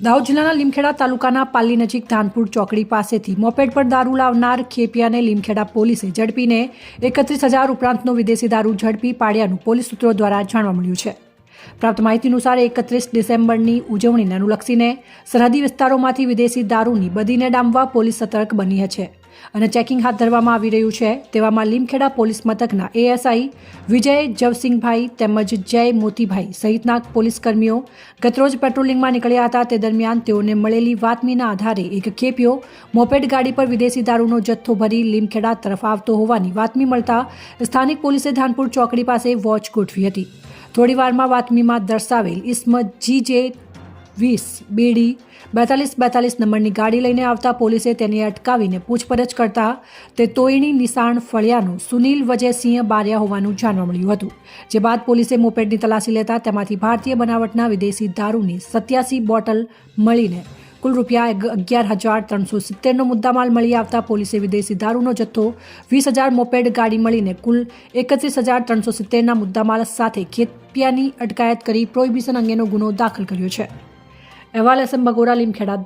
દાહોદ જિલ્લાના લીમખેડા તાલુકાના પાલ્લી નજીક ધાનપુર ચોકડી પાસેથી મોપેડ પર દારૂ લાવનાર ખેપિયાને લીમખેડા પોલીસે ઝડપીને એકત્રીસ હજાર ઉપરાંતનો વિદેશી દારૂ ઝડપી પાડ્યાનું પોલીસ સૂત્રો દ્વારા જાણવા મળ્યું છે. પ્રાપ્ત માહિતી અનુસાર એકત્રીસ ડિસેમ્બરની ઉજવણીને અનુલક્ષીને સરહદી વિસ્તારોમાંથી વિદેશી દારૂની બદીને ડામવા પોલીસ સતર્ક બની છે. અને ચેકિંગ હાથ ધરવામાં આવી રહ્યું છે. તેવામાં લીમખેડા પોલીસ મથકના એએસઆઈ વિજય જવસિંહભાઈ તેમજ જય મોતીભાઈ સહિતના પોલીસ કર્મીઓ ગતરોજ પેટ્રોલિંગમાં નીકળ્યા હતા. તે દરમિયાન તેઓને મળેલી વાતમીના આધારે એક ખેપિયો મોપેડ ગાડી પર વિદેશી દારૂનો જથ્થો ભરી લીમખેડા તરફ આવતો હોવાની વાતમી મળતા સ્થાનિક પોલીસે ધાનપુર ચોકડી પાસે વોચ ગોઠવી હતી. થોડીવારમાં વાતમીમાં દર્શાવેલ ઇસ્મ જી જે વીસ, બેડી, બેતાલીસ બેતાલીસ નંબરની ગાડી લઈને આવતા પોલીસે તેને અટકાવીને પૂછપરછ કરતા તે તોયણી નિશાણ ફળિયાનું સુનિલ વજયસિંહ બાર્યા હોવાનું જાણવા મળ્યું હતું. જે બાદ પોલીસે મોપેડની તલાશી લેતા તેમાંથી ભારતીય બનાવટના વિદેશી દારૂની સત્યાસી બોટલ મળીને કુલ રૂપિયા અગિયાર હજાર ત્રણસો સિત્તેરનો મુદ્દામાલ મળી આવતા પોલીસે વિદેશી દારૂનો જથ્થો, વીસ હજાર મોપેડ ગાડી મળીને કુલ એકત્રીસ હજાર ત્રણસો સિત્તેરના મુદ્દામાલ સાથે ખેતપિયાની અટકાયત કરી પ્રોહિબિશન અંગેનો ગુનો દાખલ કર્યો છે. evaluación bakura limpiará